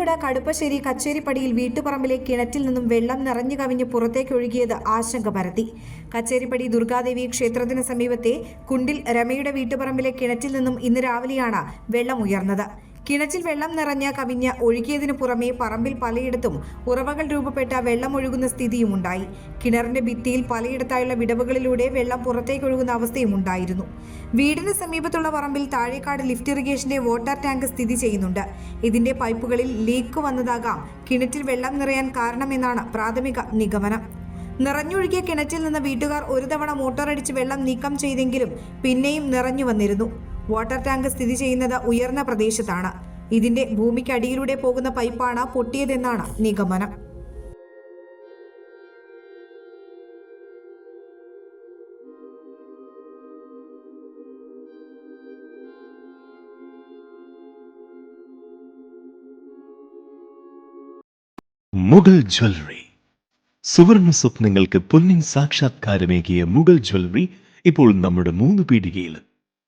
ആലപ്പുഴ കടുപ്പശ്ശേരി കച്ചേരിപ്പടിയിൽ വീട്ടുപറമ്പിലെ കിണറ്റിൽ നിന്നും വെള്ളം നിറഞ്ഞു കവിഞ്ഞ് പുറത്തേക്ക് ഒഴുകിയത് ആശങ്ക പരത്തി. കച്ചേരിപ്പടി ദുർഗാദേവി ക്ഷേത്രത്തിന് സമീപത്തെ കുണ്ടിൽ രമയുടെ വീട്ടുപറമ്പിലെ കിണറ്റിൽ നിന്നും ഇന്ന് രാവിലെയാണ് വെള്ളം ഉയർന്നത്. കിണറ്റിൽ വെള്ളം നിറഞ്ഞ കവിഞ്ഞ ഒഴുകിയതിനു പുറമെ പറമ്പിൽ പലയിടത്തും ഉറവകൾ രൂപപ്പെട്ട വെള്ളം ഒഴുകുന്ന സ്ഥിതിയുമുണ്ടായി. കിണറിന്റെ ഭിത്തിയിൽ പലയിടത്തായുള്ള വിടവുകളിലൂടെ വെള്ളം പുറത്തേക്ക് ഒഴുകുന്ന അവസ്ഥയും ഉണ്ടായിരുന്നു. വീടിന് സമീപത്തുള്ള പറമ്പിൽ താഴേക്കാട് ലിഫ്റ്റ് ഇറിഗേഷന്റെ വാട്ടർ ടാങ്ക് സ്ഥിതി ചെയ്യുന്നുണ്ട്. ഇതിന്റെ പൈപ്പുകളിൽ ലീക്ക് വന്നതാകാം കിണറ്റിൽ വെള്ളം നിറയാൻ കാരണമെന്നാണ് പ്രാഥമിക നിഗമനം. നിറഞ്ഞൊഴുകിയ കിണറ്റിൽ നിന്ന് വീട്ടുകാർ ഒരു തവണ മോട്ടോർ അടിച്ച് വെള്ളം നീക്കം ചെയ്തെങ്കിലും പിന്നെയും നിറഞ്ഞു വന്നിരുന്നു. വാട്ടർ ടാങ്ക് സ്ഥിതി ചെയ്യുന്നത് ഉയർന്ന പ്രദേശത്താണ്. ഇതിന്റെ ഭൂമിക്കടിയിലൂടെ പോകുന്ന പൈപ്പാണ് പൊട്ടിയതെന്നാണ് നിഗമനം. മുഗൾ ജ്വല്ലറി. സുവർണ സ്വപ്നങ്ങൾക്ക് പൊന്നിൻ സാക്ഷാത്കാരമേകിയ മുഗൾ ജ്വല്ലറി ഇപ്പോൾ നമ്മുടെ മൂന്ന് പീടികയിൽ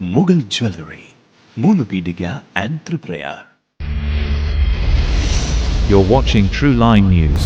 മുഗൾ ജ്വല്ലറി മൂന്ന് പീടിക and Triprayar You're watching True Line News.